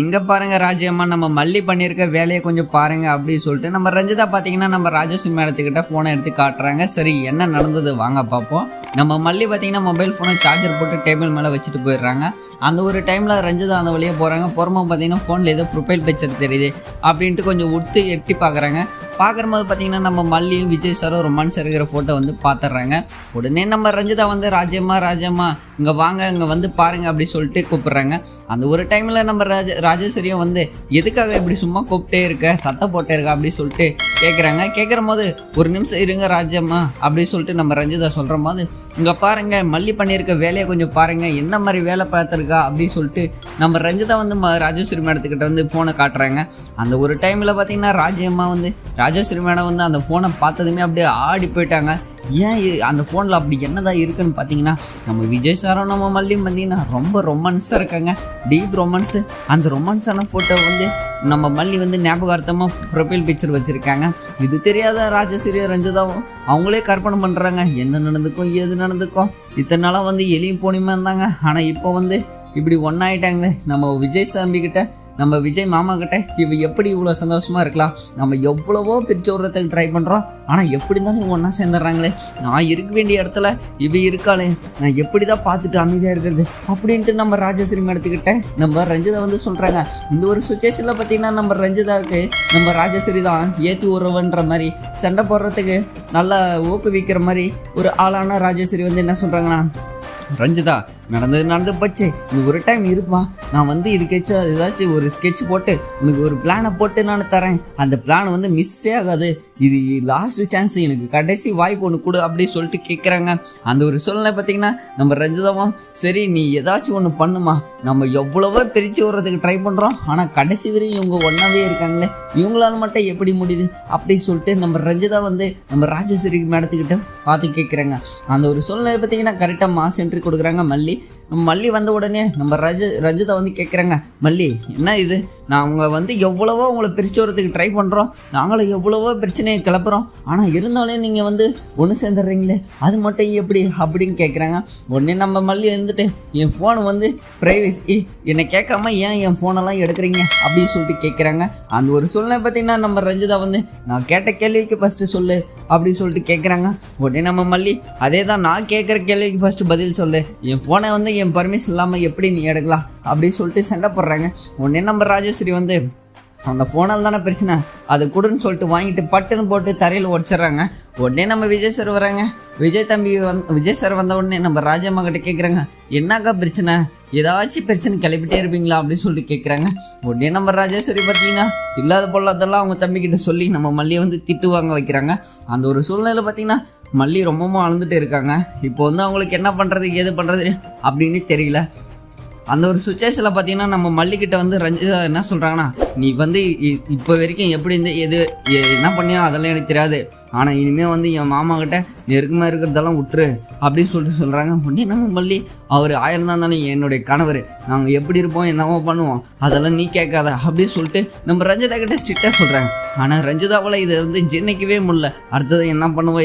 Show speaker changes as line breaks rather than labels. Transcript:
இங்கே பாருங்கள் ராஜ்யம்மா நம்ம மல்லி பண்ணியிருக்க வேலையை கொஞ்சம் பாருங்கள் அப்படின்னு சொல்லிட்டு நம்ம ரஞ்சிதா பார்த்தீங்கன்னா நம்ம ராஜஸ்ரீ மேடத்துக்கிட்ட ஃபோனை எடுத்து காட்டுறாங்க. சரி என்ன நடந்தது? வாங்க பார்ப்போம் நம்ம மல்லி பார்த்தீங்கன்னா மொபைல் ஃபோனை சார்ஜர் போட்டு டேபிள் மேலே வச்சுட்டு போயிடுறாங்க. அந்த ஒரு டைமில் ரஞ்சிதா அந்த வழியாக போகிறாங்க புறமா பார்த்தீங்கன்னா ஃபோனில் ஏதோ ப்ரொஃபைல் பிக்சர் தெரியுது அப்படின்ட்டு கொஞ்சம் உடுத்து எட்டி பார்க்குறாங்க பார்க்கும்போது பார்த்தீங்கன்னா நம்ம மல்லியும் விஜய் சாரும் ரொமான்ஸ் இருக்கிற ஃபோட்டோ வந்து பார்த்துட்றாங்க உடனே நம்ம ரஞ்சிதா வந்து ராஜம்மா ராஜம்மா இங்கே வாங்க இங்கே வந்து பாருங்க அப்படி சொல்லிட்டு கூப்பிட்றாங்க. அந்த ஒரு டைமில் நம்ம ராஜ ராஜேஸ்வரியும் வந்து எதுக்காக இப்படி சும்மா கூப்பிட்டே இருக்க? சத்தம் போட்டே இருக்க அப்படி சொல்லிட்டு கேட்குறாங்க கேட்குற போது ஒரு நிமிஷம் இருங்க ராஜம்மா அப்படின்னு சொல்லிட்டு நம்ம ரஞ்சிதா சொல்கிற போது இங்கே பாருங்கள் மல்லி பண்ணியிருக்க வேலையை கொஞ்சம் பாருங்கள் என்ன மாதிரி வேலை பார்த்துருக்கா? அப்படின்னு சொல்லிட்டு நம்ம ரஞ்சிதா வந்து ம- ராஜேஸ்வரி மேடத்துக்கிட்ட வந்து ஃபோனை காட்டுறாங்க. அந்த ஒரு டைமில் பார்த்தீங்கன்னா ராஜம்மா வந்து ராஜேஸ்வரி மேடம் வந்து அந்த ஃபோனை பார்த்ததுமே அப்படியே ஆடி போயிட்டாங்க. ஏன் இது அந்த ஃபோனில் அப்படி என்னதான் இருக்குன்னு பார்த்தீங்கன்னா நம்ம விஜய் சாரும் நம்ம மல்லியும் பார்த்தீங்கன்னா ரொம்ப ரொமான்ஸாக இருக்காங்க. டீப் ரொமான்ஸு அந்த ரொமான்ஸான ஃபோட்டோ வந்து நம்ம மல்லி வந்து ஞாபகார்த்தமாக ப்ரொஃபைல் பிக்சர் வச்சுருக்காங்க. இது தெரியாத ராஜேஸ்வரி ரஞ்சிதாவும் அவங்களே கற்பனை பண்ணுறாங்க என்ன நடந்துக்கும் ஏது நடந்துக்கும். இத்தனை நாளாக வந்து எளியும் போனியுமா இருந்தாங்க. ஆனால் இப்போ வந்து இப்படி ஒன்றாயிட்டாங்களே நம்ம விஜய் சாமி கிட்ட நம்ம விஜய் மாமா கிட்ட இவ எப்படி இவ்வளோ சந்தோஷமா இருக்கலாம்? நம்ம எவ்வளவோ பிரிச்சு விடுறதுக்கு ட்ரை பண்ணுறோம் ஆனால் எப்படி இருந்தாலும் ஒன்றா சேர்ந்துடுறாங்களே. நான் இருக்க வேண்டிய இடத்துல இவ இருக்காளே. நான் எப்படி தான் பார்த்துட்டு அமைதியாக இருக்கிறது? அப்படின்ட்டு நம்ம ராஜஸ்ரீ மேடத்துக்கிட்ட நம்ம ரஞ்சிதா வந்து சொல்கிறாங்க இந்த ஒரு சுச்சுவேஷனில் பார்த்தீங்கன்னா நம்ம ரஞ்சிதாவுக்கு நம்ம ராஜஸ்ரீ தான் ஏற்றி உறவுன்ற மாதிரி சண்டை போடுறதுக்கு நல்லா ஊக்குவிக்கிற மாதிரி ஒரு ஆளான ராஜஸ்ரீ வந்து என்ன சொல்கிறாங்கன்னா ரஞ்சிதா நடந்தது நடந்து போச்சு. நீ ஒரு டைம் இருப்பா. நான் வந்து இதுக்கேச்சும் ஏதாச்சும் ஒரு ஸ்கெட்ச் போட்டு உனக்கு ஒரு பிளானை போட்டு நான் தரேன். அந்த பிளான் வந்து மிஸ்ஸே ஆகாது. இது லாஸ்ட் சான்ஸ் எனக்கு கடைசி வாய்ப்பு ஒன்று கொடு அப்படி சொல்லிட்டு கேட்குறாங்க அந்த ஒரு சூழ்நிலை பார்த்தீங்கன்னா நம்ம ரஞ்சிதாவும் சரி நீ ஏதாச்சும் ஒன்று பண்ணுமா. நம்ம எவ்வளவோ பிரித்து விடுறதுக்கு ட்ரை பண்ணுறோம் ஆனால் கடைசி வரையும் இவங்க ஒன்றாவே இருக்காங்களே. இவங்களால மட்டும் எப்படி முடியுது? அப்படி சொல்லிட்டு நம்ம ரஞ்சிதா வந்து நம்ம ராஜேஸ்வரி மேடத்துக்கிட்ட பார்த்து கேட்குறாங்க அந்த ஒரு சூழ்நிலை பார்த்தீங்கன்னா கரெக்டாக மாஸ் என்ட்ரி கொடுக்குறாங்க மல்லி. மல்லி வந்த உடனே நம்ம ரஜ ரஜிதா வந்து கேட்குறாங்க மல்லி என்ன இது? நாங்கள் வந்து எவ்வளவோ உங்களை பிரித்து வரதுக்கு ட்ரை பண்ணுறோம் நாங்களும் எவ்வளவோ பிரச்சனையை கிளப்புறோம். ஆனால் இருந்தாலும் நீங்கள் வந்து ஒன்று சேர்ந்துடுறீங்களே அது மட்டும் எப்படி அப்படின்னு கேட்குறாங்க உடனே நம்ம மல்லி வந்துட்டு என் ஃபோன் வந்து ப்ரைவசி என்னை கேட்காம ஏன் என் ஃபோனெல்லாம் எடுக்கிறீங்க அப்படின்னு சொல்லிட்டு கேட்குறாங்க அந்த ஒரு சூழ்நிலை பார்த்தீங்கன்னா நம்ம ரஞ்சிதா வந்து நான் கேட்ட கேள்விக்கு ஃபஸ்ட்டு சொல்லு. அப்படின்னு சொல்லிட்டு கேட்குறாங்க உடனே நம்ம மல்லி அதே தான் நான் கேட்குற கேள்விக்கு ஃபஸ்ட்டு பதில் சொல்லு. என் ஃபோனை வந்து என் பர்மிஷன் இல்லாமல் எப்படி நீ எடுக்கலாம்? அப்படின்னு சொல்லிட்டு சண்டை போடுறாங்க. உடனே நம்ம ராஜேஸ்வரி வந்து அந்த ஃபோனால் தானே பிரச்சனை. அது கொடுன்னு சொல்லிட்டு வாங்கிட்டு பட்டுன்னு போட்டு தரையில் உடச்சிட்றாங்க. உடனே நம்ம விஜய் சார் வராங்க. விஜய் தம்பி வந் விஜய் சார் வந்த உடனே நம்ம ராஜம்மா கிட்ட கேட்குறாங்க என்னக்கா பிரச்சனை? ஏதாச்சும் பிரச்சனை கிளப்பிட்டே இருப்பீங்களா? அப்படின்னு சொல்லிட்டு கேட்குறாங்க உடனே நம்ம ராஜேஸ்வரி பார்த்தீங்கன்னா இல்லாத பொல்லாதெல்லாம் அவங்க தம்பிக்கிட்ட சொல்லி நம்ம மல்லியை வந்து திட்டு வாங்க வைக்கிறாங்க. அந்த ஒரு சூழ்நிலை பார்த்தீங்கன்னா மல்லி ரொம்பவும் அழுந்துட்டு இருக்காங்க. இப்போ வந்து அவங்களுக்கு என்ன பண்ணுறது ஏது பண்ணுறது அப்படின்னு தெரியல. அந்த ஒரு சுச்சுவேஷனில் பார்த்தீங்கன்னா நம்ம மல்லிக்கிட்ட வந்து ரஞ்சிதா என்ன சொல்கிறாங்கன்னா நீ வந்து இப்போ வரைக்கும் எப்படி இந்த எது என்ன பண்ணியோ அதெல்லாம் எனக்கு தெரியாது. ஆனால் இனிமேல் வந்து என் மாமா கிட்ட நெருக்கமாக இருக்கிறதெல்லாம் விட்டுரு அப்படின்னு சொல்லிட்டு சொல்கிறாங்க உடனே நம்ம மல்லி அவர் ஆயிரம் தான் இருந்தாலும் என்னுடைய கணவர். நாங்கள் எப்படி இருப்போம் என்னவோ பண்ணுவோம். அதெல்லாம் நீ கேட்காத அப்படின்னு சொல்லிட்டு நம்ம ரஞ்சிதா கிட்ட ஸ்ட்ரிக்டாக சொல்கிறாங்க ஆனால் ரஞ்சிதாவால் இதை வந்து ஜென்னிக்கவே முடியல. அடுத்தது என்ன பண்ணுவோம்